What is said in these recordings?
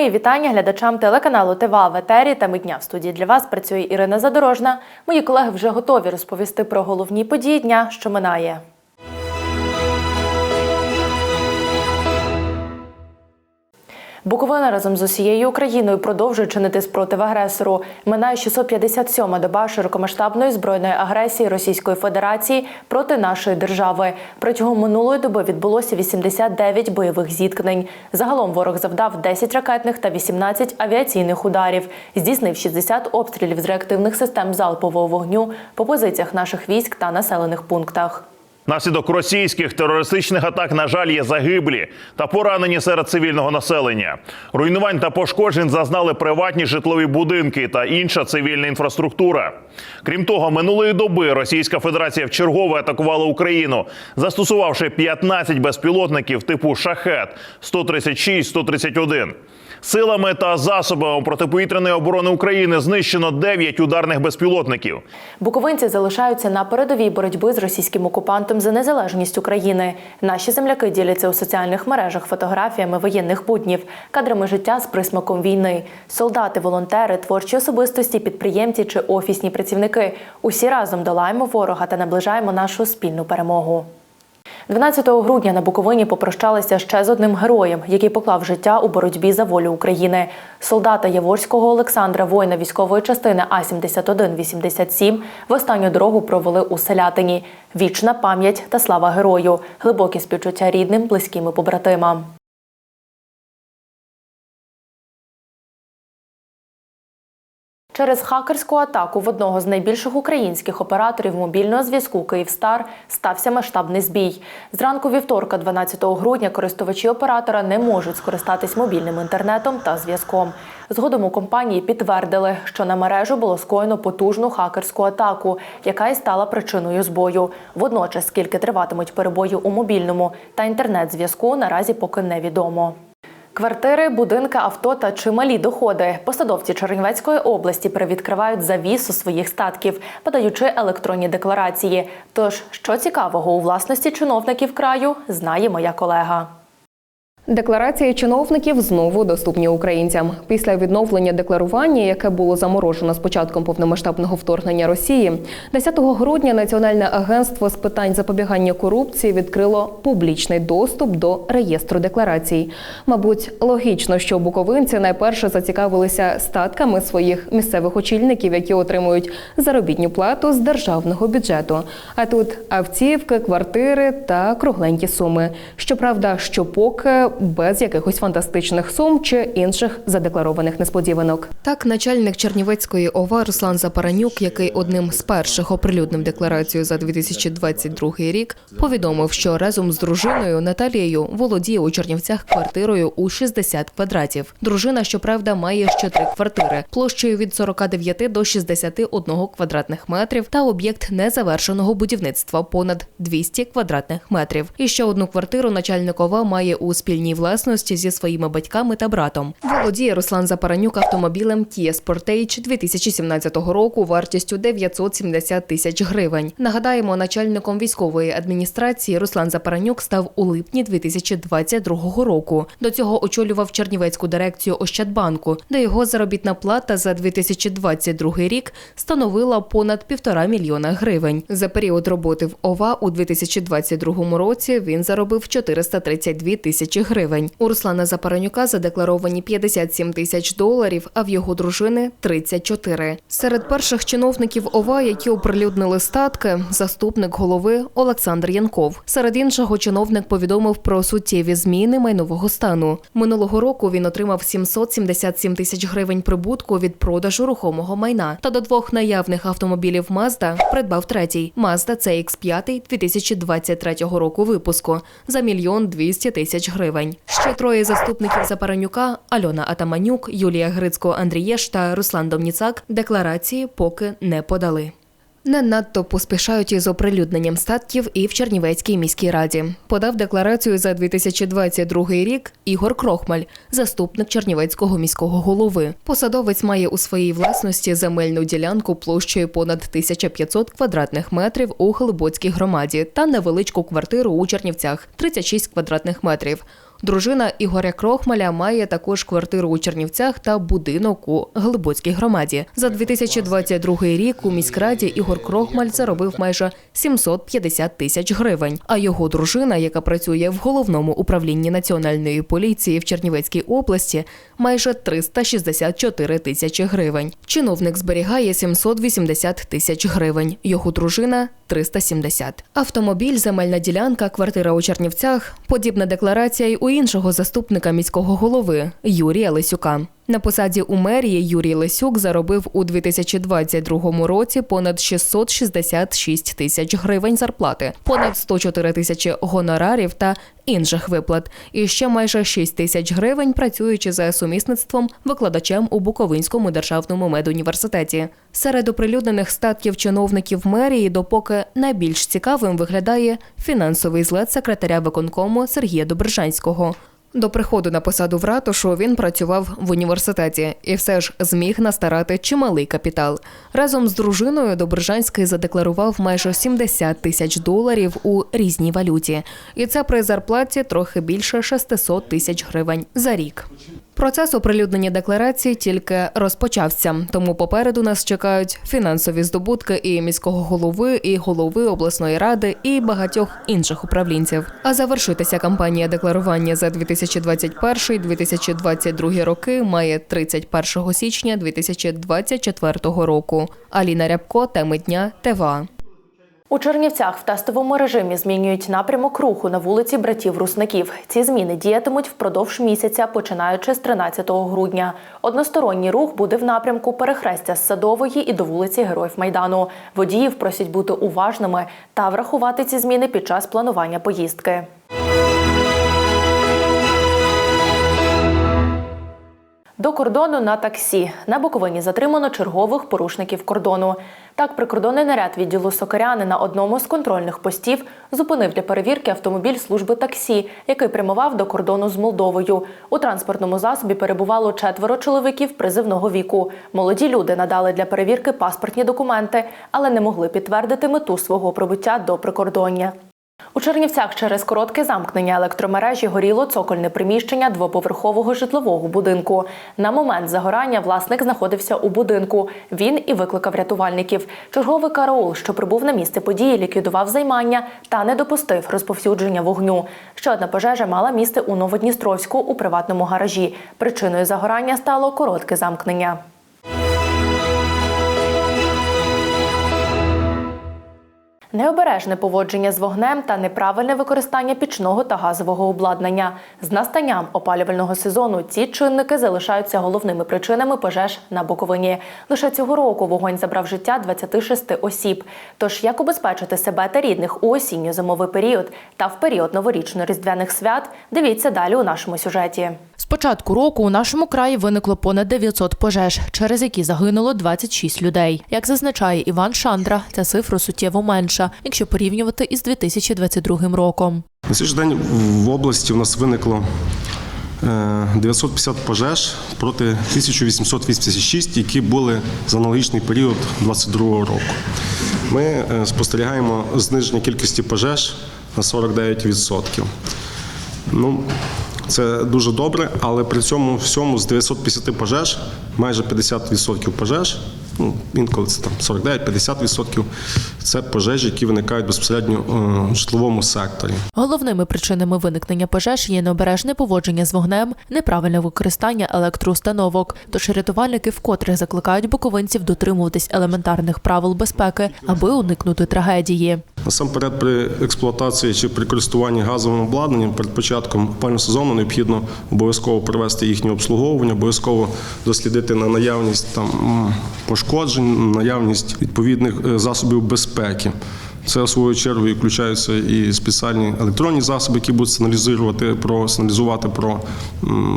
Мої вітання глядачам телеканалу ТВА в етері та Мидня в студії для вас працює Ірина Задорожна. Мої колеги вже готові розповісти про головні події дня, що минає. Буковина разом з усією Україною продовжує чинити спротив агресору. Минає 657-ма доба широкомасштабної збройної агресії Російської Федерації проти нашої держави. Протягом минулої доби відбулося 89 бойових зіткнень. Загалом ворог завдав 10 ракетних та 18 авіаційних ударів. Здійснив 60 обстрілів з реактивних систем залпового вогню по позиціях наших військ та населених пунктах. Наслідок російських терористичних атак, на жаль, є загиблі та поранені серед цивільного населення. Руйнувань та пошкоджень зазнали приватні житлові будинки та інша цивільна інфраструктура. Крім того, минулої доби Російська Федерація вчергове атакувала Україну, застосувавши 15 безпілотників типу шахет 136-131. Силами та засобами протиповітряної оборони України знищено 9 ударних безпілотників. Буковинці залишаються на передовій боротьби з російським окупантом за незалежність України. Наші земляки діляться у соціальних мережах фотографіями воєнних буднів, кадрами життя з присмаком війни. Солдати, волонтери, творчі особистості, підприємці чи офісні працівники. Усі разом долаємо ворога та наближаємо нашу спільну перемогу. 12 грудня на Буковині попрощалися ще з одним героєм, який поклав життя у боротьбі за волю України. Солдата Яворського Олександра, воїна військової частини А 7187 в останню дорогу провели у селятині. Вічна пам'ять та слава герою, глибокі співчуття рідним, близьким і побратимам. Через хакерську атаку в одного з найбільших українських операторів мобільного зв'язку Київстар стався масштабний збій. Зранку вівторка, 12 грудня, користувачі оператора не можуть скористатись мобільним інтернетом та зв'язком. Згодом у компанії підтвердили, що на мережу було скоєно потужну хакерську атаку, яка і стала причиною збою. Водночас, скільки триватимуть перебої у мобільному та інтернет-зв'язку, наразі поки невідомо. Квартири, будинки, авто та чималі доходи. Посадовці Чернівецької області привідкривають завісу своїх статків, подаючи електронні декларації. Тож, що цікавого у власності чиновників краю, знає моя колега. Декларації чиновників знову доступні українцям. Після відновлення декларування, яке було заморожено з початком повномасштабного вторгнення Росії, 10 грудня Національне агентство з питань запобігання корупції відкрило публічний доступ до реєстру декларацій. Мабуть, логічно, що буковинці найперше зацікавилися статками своїх місцевих очільників, які отримують заробітну плату з державного бюджету. А тут автівки, квартири та кругленькі суми. Щоправда, що поки без якихось фантастичних сум чи інших задекларованих несподіванок. Так, начальник Чернівецької ОВА Руслан Запаранюк, який одним з перших оприлюднив декларацію за 2022 рік, повідомив, що разом з дружиною Наталією володіє у Чернівцях квартирою у 60 квадратів. Дружина, щоправда, має ще три квартири площею від 49 до 61 квадратних метрів та об'єкт незавершеного будівництва понад 200 квадратних метрів. І ще одну квартиру начальник ОВА має у спільній власності зі своїми батьками та братом. Володіє Руслан Запаранюк автомобілем Kia Sportage 2017 року вартістю 970 тисяч гривень. Нагадаємо, начальником військової адміністрації Руслан Запаранюк став у липні 2022 року. До цього очолював Чернівецьку дирекцію Ощадбанку, де його заробітна плата за 2022 рік становила понад півтора мільйона гривень. За період роботи в ОВА у 2022 році він заробив 432 тисячі гривень. У Руслана Запаранюка задекларовані 57 тисяч доларів, а в його дружини 34. Серед перших чиновників ОВА, які оприлюднили статки, заступник голови Олександр Янков. Серед іншого чиновник повідомив про суттєві зміни майнового стану. Минулого року він отримав 777 тисяч гривень прибутку від продажу рухомого майна та до двох наявних автомобілів Mazda придбав третій Mazda CX-5 2023 року випуску за мільйон 200 тисяч гривень. Ще троє заступників Запаранюка Альона Атаманюк, Юлія Грицько Андрієш та Руслан Домніцак декларації поки не подали. Не надто поспішають із оприлюдненням статків і в Чернівецькій міській раді. Подав декларацію за 2022 рік Ігор Крохмаль, заступник Чернівецького міського голови. Посадовець має у своїй власності земельну ділянку площею понад 1500 квадратних метрів у Глибоцькій громаді та невеличку квартиру у Чернівцях 36 квадратних метрів. Дружина Ігоря Крохмаля має також квартиру у Чернівцях та будинок у Глибоцькій громаді. За 2022 рік у міськраді Ігор Крохмаль заробив майже 750 тисяч гривень. А його дружина, яка працює в головному управлінні національної поліції в Чернівецькій області, майже 364 тисячі гривень. Чиновник зберігає 780 тисяч гривень. Його дружина 370. Автомобіль, земельна ділянка, квартира у Чернівцях. Подібна декларація й у іншого заступника міського голови Юрія Лисюка. На посаді у мерії Юрій Лисюк заробив у 2022 році понад 666 тисяч гривень зарплати, понад 104 тисячі гонорарів та інших виплат, і ще майже 6 тисяч гривень, працюючи за сумісництвом викладачем у Буковинському державному медуніверситеті. Серед оприлюднених статків чиновників мерії допоки найбільш цікавим виглядає фінансовий злет секретаря виконкому Сергія Добржанського. До приходу на посаду в ратушу він працював в університеті і все ж зміг настарати чималий капітал. Разом з дружиною Добржанський задекларував майже 70 тисяч доларів у різній валюті, і це при зарплаті трохи більше 600 тисяч гривень за рік. Процес оприлюднення декларації тільки розпочався, тому попереду нас чекають фінансові здобутки і міського голови, і голови обласної ради, і багатьох інших управлінців. А завершитися кампанія декларування за 2021-2022 роки має 31 січня 2024 року. Аліна Рябко, теми дня, ТВА. У Чернівцях в тестовому режимі змінюють напрямок руху на вулиці братів Русників. Ці зміни діятимуть впродовж місяця, починаючи з 13 грудня. Односторонній рух буде в напрямку перехрестя з садової і до вулиці Героїв Майдану. Водіїв просять бути уважними та врахувати ці зміни під час планування поїздки. До кордону на таксі на Буковині затримано чергових порушників кордону. Так, прикордонний наряд відділу Сокиряни на одному з контрольних постів зупинив для перевірки автомобіль служби таксі, який прямував до кордону з Молдовою. У транспортному засобі перебувало четверо чоловіків призивного віку. Молоді люди надали для перевірки паспортні документи, але не могли підтвердити мету свого прибуття до прикордоння. У Чернівцях через коротке замкнення електромережі горіло цокольне приміщення двоповерхового житлового будинку. На момент загорання власник знаходився у будинку. Він і викликав рятувальників. Черговий караул, що прибув на місце події, ліквідував займання та не допустив розповсюдження вогню. Ще одна пожежа мала місце у Новодністровську у приватному гаражі. Причиною загорання стало коротке замкнення. Необережне поводження з вогнем та неправильне використання пічного та газового обладнання. З настанням опалювального сезону ці чинники залишаються головними причинами пожеж на Буковині. Лише цього року вогонь забрав життя 26 осіб. Тож як убезпечити себе та рідних у осінньо-зимовий період та в період новорічно-різдвяних свят, дивіться далі у нашому сюжеті. З початку року у нашому краї виникло понад 900 пожеж, через які загинуло 26 людей. Як зазначає Іван Шандра, ця цифра суттєво менша, якщо порівнювати із 2022 роком. На сьогоднішній день в області у нас виникло е, 950 пожеж проти 1886, які були за аналогічний період 2022 року. Ми е, спостерігаємо зниження кількості пожеж на 49%. Ну, це дуже добре, але при цьому всьому з 950 пожеж майже 50% пожеж, ну інколи це там 49-50%, це пожежі, які виникають безпосередньо е, в житловому секторі. Головними причинами виникнення пожеж є необережне поводження з вогнем, неправильне використання електроустановок. Тож рятувальники вкотре закликають буковинців дотримуватись елементарних правил безпеки, аби уникнути трагедії. Насамперед, при експлуатації чи при користуванні газовим обладнанням перед початком опалювального сезону необхідно обов'язково провести їхнє обслуговування, обов'язково дослідити на наявність там м, пошкоджень, наявність відповідних е, засобів безпеки. Це в свою чергу і включаються і спеціальні електронні засоби, які будуть сигналізувати про сигналізувати про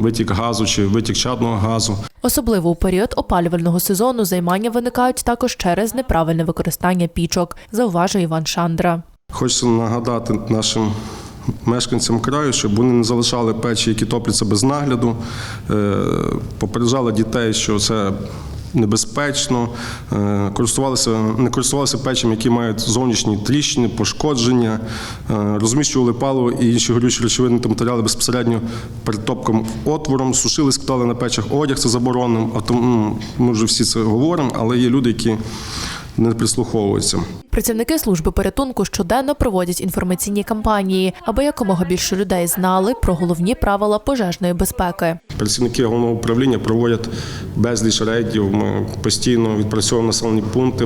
витік газу чи витік чадного газу. Особливо у період опалювального сезону займання виникають також через неправильне використання пічок, зауважує Іван Шандра. Хочеться нагадати нашим мешканцям краю, щоб вони не залишали печі, які топляться без нагляду, е, попереджали дітей, що це небезпечно, е, користувалися, не користувалися печами, які мають зовнішні тріщини, пошкодження, е, розміщували паливо і інші горючі речовини та матеріали безпосередньо перед топком отвором, сушили, складали на печах одяг, це заборонено. Ми вже всі це говоримо, але є люди, які не прислуховуються. Працівники служби порятунку щоденно проводять інформаційні кампанії, аби якомога більше людей знали про головні правила пожежної безпеки. Працівники головного управління проводять безліч рейдів. Ми постійно відпрацьовуємо населені пункти,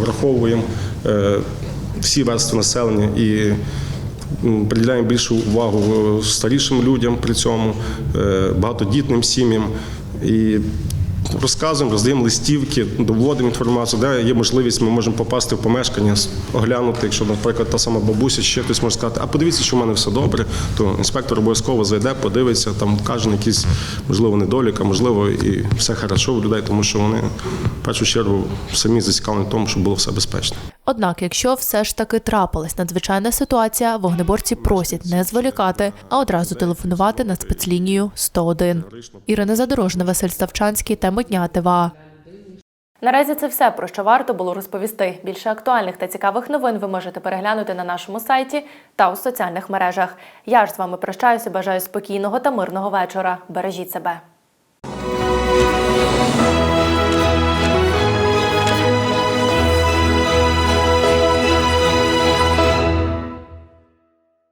враховуємо е, всі верстви населення і приділяємо більшу увагу е, старішим людям при цьому, е, багатодітним сім'ям. І Розказуємо, роздаємо листівки, доводимо інформацію, де є можливість, ми можемо попасти в помешкання, оглянути. Якщо, наприклад, та сама бабуся, ще хтось може сказати, а подивіться, що в мене все добре, то інспектор обов'язково зайде, подивиться, там каже якісь, можливо, недоліка, можливо, і все хорошо у людей, тому що вони в першу чергу самі зацікавлені в тому, щоб було все безпечно. Однак, якщо все ж таки трапилась надзвичайна ситуація, вогнеборці просять не зволікати, а одразу телефонувати на спецлінію 101. Ірина Задорожна, Василь Ставчанський, теми дня ТВА. Наразі це все, про що варто було розповісти. Більше актуальних та цікавих новин ви можете переглянути на нашому сайті та у соціальних мережах. Я ж з вами прощаюся. Бажаю спокійного та мирного вечора. Бережіть себе.